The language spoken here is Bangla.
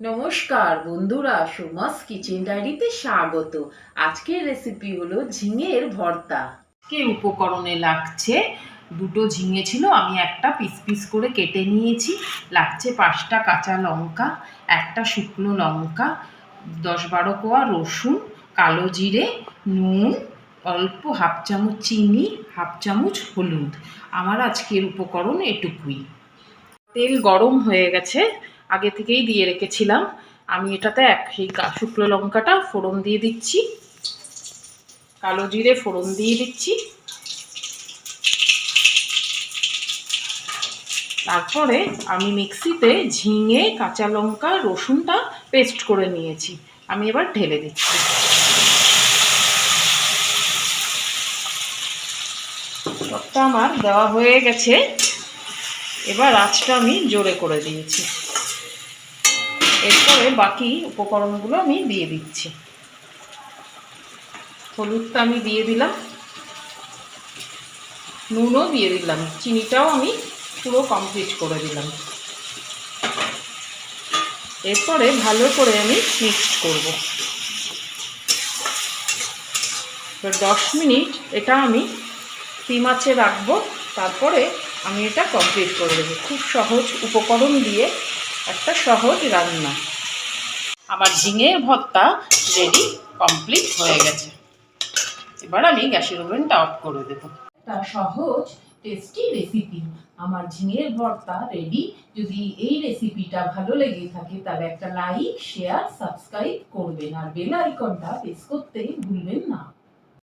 নমস্কার বন্ধুরা, সুমাস কিচেন ডায়েরিতে স্বাগত। আজকের রেসিপি হলো ঝিঙের ভর্তা। কে উপকরণে লাগছে? দুটো ঝিঙে ছিল, আমি একটা পিস পিস করে কেটে নিয়েছি। লাগছে পাঁচটা কাঁচা লঙ্কা, একটা শুকনো লঙ্কা, দশ বারো কোয়া রসুন, কালো জিরে, নুন, অল্প হাফ চামচ চিনি, হাফ চামচ হলুদ। আমার আজকের উপকরণ এটুকুই। তেল গরম হয়ে গেছে আগে থেকেই দিয়ে রেখেছিলাম। আমি এটাতে এক, সেই শুকনো লঙ্কাটা ফোড়ন দিয়ে দিচ্ছি। কালো জিরে ফোড়ন দিয়ে দিচ্ছি। তারপরে আমি মিক্সিতে ঝিঙে, কাঁচা লঙ্কা, রসুনটা পেস্ট করে নিয়েছি। আমি এবার ঢেলে দিচ্ছি। সবটা আমার দেওয়া হয়ে গেছে। এবার আঁচটা আমি জোরে করে দিয়েছি। এরপরে বাকি উপকরণগুলো আমি দিয়ে দিচ্ছি। হলুদটা আমি দিয়ে দিলাম। নুনও দিয়ে দিলাম। চিনিটাও আমি পুরো কমপ্লিট করে দিলাম। এরপরে ভালো করে আমি মিক্সড করব। এবার দশ মিনিট এটা আমি আঁচে রাখব। তারপরে আমি এটা কমপ্লিট করে দেবো। খুব সহজ উপকরণ দিয়ে একটা সহজ রান্না। আমার ঝিঙে ভর্তা রেডি কমপ্লিট হয়ে গেছে। এবার আমি গ্যাসের ওভেনটা অফ করে দেবো। একটা সহজ টেস্টি রেসিপি আমার ঝিঙের ভর্তা রেডি যদি এই রেসিপিটা ভালো লেগে থাকে, তাহলে একটা লাইক শেয়ার সাবস্ক্রাইব করবেন। আর বেল আইকনটা প্রেস করতে ভুলবেন না।